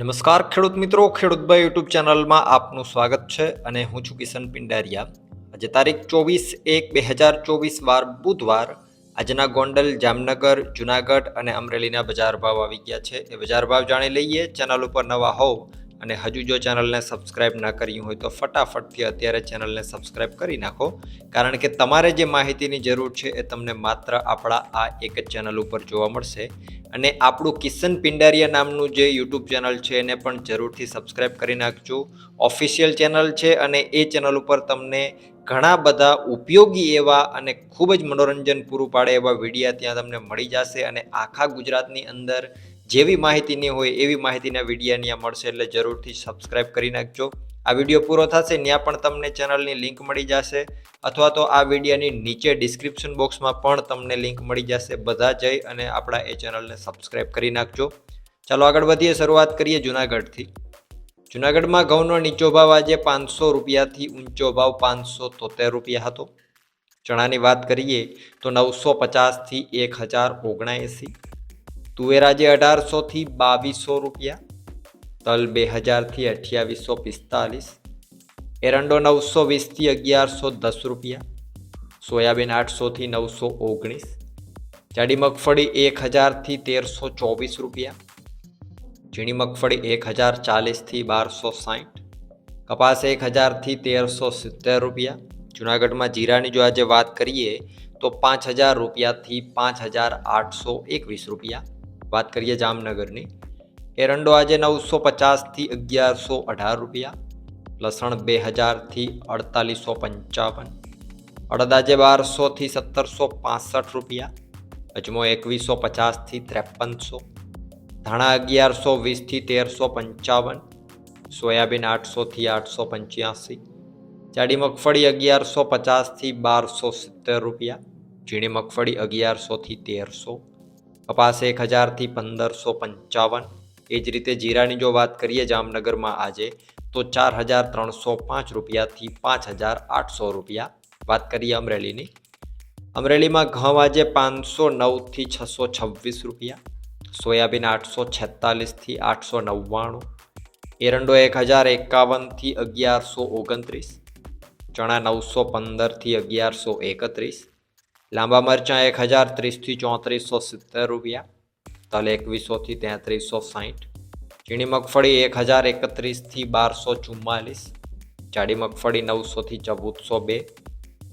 નમસ્કાર, ખેડૂત મિત્રો. ખેડૂતભાઈ યુટ્યુબ ચેનલમાં આપનું સ્વાગત છે અને હું છું કિશન પિંડારિયા. આજે તારીખ ચોવીસ એક બે હજાર ચોવીસ વાર બુધવાર આજના ગોંડલ, જામનગર, જુનાગઢ અને અમરેલીના બજાર ભાવ આવી ગયા છે. એ બજાર ભાવ જાણી લઈએ. ચેનલ ઉપર નવા હોવ અને હજુ જો ચેનલને સબસ્ક્રાઇબ ના કર્યું હોય તો ફટાફટથી અત્યારે ચેનલને સબસ્ક્રાઇબ કરી નાખો. કારણ કે તમારે જે માહિતીની જરૂર છે એ તમને માત્ર આપણા આ એક જ ચેનલ ઉપર જોવા મળશે. અને આપણું કિશન પિંડારિયા નામનું જે યુટ્યુબ ચેનલ છે એને પણ જરૂરથી સબસ્ક્રાઇબ કરી નાખજો. ઓફિશિયલ ચેનલ છે અને એ ચેનલ ઉપર તમને ઘણા બધા ઉપયોગી એવા અને ખૂબ જ મનોરંજન પૂરું પાડે એવા વિડીયા ત્યાં તમને મળી જશે અને આખા ગુજરાતની અંદર જેવી માહિતીની હોય એવી માહિતીના વિડીયા ત્યાં મળશે એટલે જરૂરથી સબસ્ક્રાઇબ કરી નાખજો. આ વીડિયો પૂરો થશે, ત્યાં પણ તમને ચેનલની લિંક મળી જશે અથવા તો આ વિડીયાની નીચે ડિસ્ક્રિપ્શન બોક્સમાં પણ તમને લિંક મળી જશે. બધા જઈ અને આપણા એ ચેનલને સબસ્ક્રાઇબ કરી નાખજો. ચાલો આગળ વધીએ, શરૂઆત કરીએ જુનાગઢથી. જુનાગઢમાં ઘઉંનો નીચો ભાવ આજે પાંચસો રૂપિયાથી ઊંચો ભાવ પાંચસો તોતેર રૂપિયા હતો. ચણાની વાત કરીએ તો નવસો પચાસથી એક હજાર ઓગણએંસી. તુવેર જે અઢારસોથી બાવીસો રૂપિયા, તલ બે હજારથી અઠ્યાવીસો પિસ્તાલીસ, એરંડો નવસો વીસથી અગિયારસો દસ રૂપિયા, સોયાબીન આઠસોથી નવસો ઓગણીસ, જાડી મગફળી એક હજારથી તેરસો ચોવીસ રૂપિયા, ઝીણી મગફળી એક હજાર ચાલીસથી બારસો સાઠ કપાસ એક હજારથી તેરસો સિત્તેર રૂપિયા, જુનાગઢમાં જીરાની જો આજે વાત કરીએ તો પાંચ હજાર રૂપિયાથી પાંચ હજાર આઠસો એકવીસ રૂપિયા વાત કરીએ જામનગરની એરંડો આજે નવસો પચાસથી અગિયારસો અઢાર રૂપિયા, લસણ બે હજારથી અડતાલીસો પંચાવન, અડદ આજે બારસોથી સત્તરસો પાસઠ રૂપિયા, અજમો એકવીસો પચાસથી ત્રેપનસો, ધાણા અગિયારસો વીસથી તેરસો પંચાવન, સોયાબીન આઠસોથી આઠસો પંચ્યાસી, જાડી મગફળી અગિયારસો પચાસથી બારસો સિત્તેર રૂપિયા, ઝીણી મગફળી અગિયારસોથી તેરસો કપાસ એક હજારથી પંદરસો પંચાવન. એ જ રીતે જીરાની જો વાત કરીએ જામનગરમાં આજે, તો ચાર હજાર ત્રણસો પાંચ રૂપિયાથી પાંચ હજાર આઠસો રૂપિયા. વાત કરીએ અમરેલીની. અમરેલીમાં ઘઉં આજે પાંચસો નવથી છસો છવ્વીસ રૂપિયા. સોયાબીન આઠસો છેતાલીસથી આઠસો નવ્વાણું. એરંડો એક હજાર એકાવનથી અગિયારસો ઓગણત્રીસ. ચણા નવસો પંદરથી અગિયારસો એકત્રીસ. લાંબા મરચાં એક હજાર ત્રીસથી ચોત્રીસો સિત્તેર રૂપિયા, તલ એકવીસોથી તેત્રીસો સાહીઠ ઝીણી મગફળી એક હજાર એકત્રીસથી બારસો ચુમ્માલીસ, જાડી મગફળી નવસોથી ચૌદસો બે,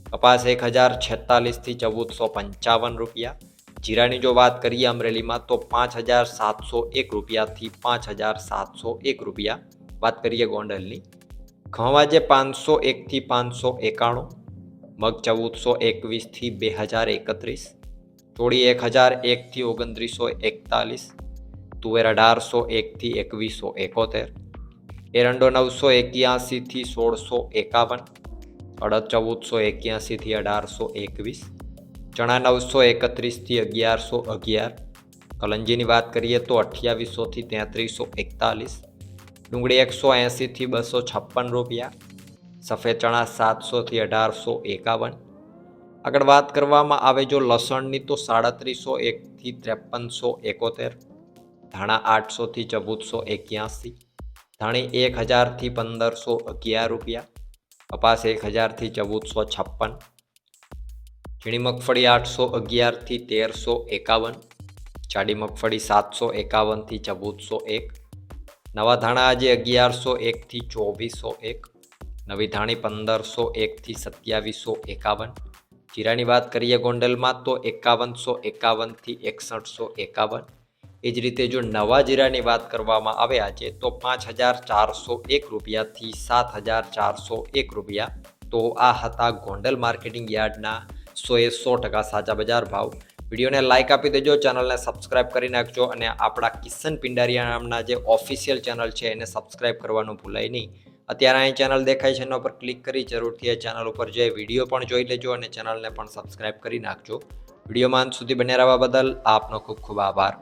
કપાસ એક હજાર છેતાલીસથી ચૌદસો પંચાવન રૂપિયા, જીરાની જો વાત કરીએ અમરેલીમાં તો પાંચ હજાર સાતસો એક રૂપિયાથી પાંચ હજાર સાતસો એક રૂપિયા, વાત કરીએ ગોંડલની, ઘઉં આજે પાંચસો એકથી પાંચસો એકાણું મગ ચૌદસો એકવીસથી બે હજાર એકત્રીસ ચોળી એક હજાર એકથી ઓગણત્રીસો એકતાલીસ, તુવેર અઢારસો એકથી એકવીસો એકોતેર, એરંડો નવસો એક્યાસીથી સોળસો એકાવન, અડદ ચૌદસો એક્યાસીથી અઢારસો એકવીસ, ચણા નવસો એકત્રીસથી અગિયારસો અગિયાર, કલંજીની વાત કરીએ તો અઠ્યાવીસોથી તેત્રીસો એકતાલીસ, ડુંગળી એકસો એંસીથી બસો છપ્પન રૂપિયા સફેદ ચણા સાતસોથી અઢારસો એકાવન. આગળ વાત કરવામાં આવે જો લસણની તો સાડત્રીસો એકથી ત્રેપનસો એકોતેર. ધાણા આઠસોથી ચૌદસો એક્યાસી. ધાણી એક હજારથી પંદરસો અગિયાર રૂપિયા. કપાસ એક હજારથી ચૌદસો છપ્પન. ઝીણી મગફળી આઠસો અગિયારથી તેરસો એકાવન. જાડી મગફળી સાતસો એકાવનથી ચૌદસો એક. નવા ધાણા આજે અગિયારસો એકથી ચોવીસો એક. નવી ધાણી પંદરસો એકથી સત્યાવીસો એકાવન. જીરાની વાત કરીએ ગોંડલમાં તો એકાવનસો એકાવનથી એકસઠસો એકાવન. એ જ રીતે જો નવા જીરાની વાત કરવામાં આવે આજે, તો પાંચ હજાર ચારસો એક રૂપિયાથી સાત હજાર ચારસો એક રૂપિયા. તો આ હતા ગોંડલ માર્કેટિંગ યાર્ડના સોએ સો ટકા સાચા બજાર ભાવ. વિડીયોને લાઇક આપી દેજો, ચેનલને સબસ્ક્રાઇબ કરી નાખજો અને આપણા કિશન પિંડારિયા નામના જે ઓફિશિયલ ચેનલ છે એને સબસ્ક્રાઇબ કરવાનું ભૂલાય નહીં. અત્યારે અહીં ચેનલ દેખાય છે એના પર ક્લિક કરી જરૂરથી એ ચેનલ ઉપર જઈ વીડિયો પણ જોઈ લેજો અને ચેનલને પણ સબસ્ક્રાઈબ કરી નાખજો. વિડીયોમાં અંત સુધી બન્યા રહેવા બદલ આપનો ખૂબ ખૂબ આભાર.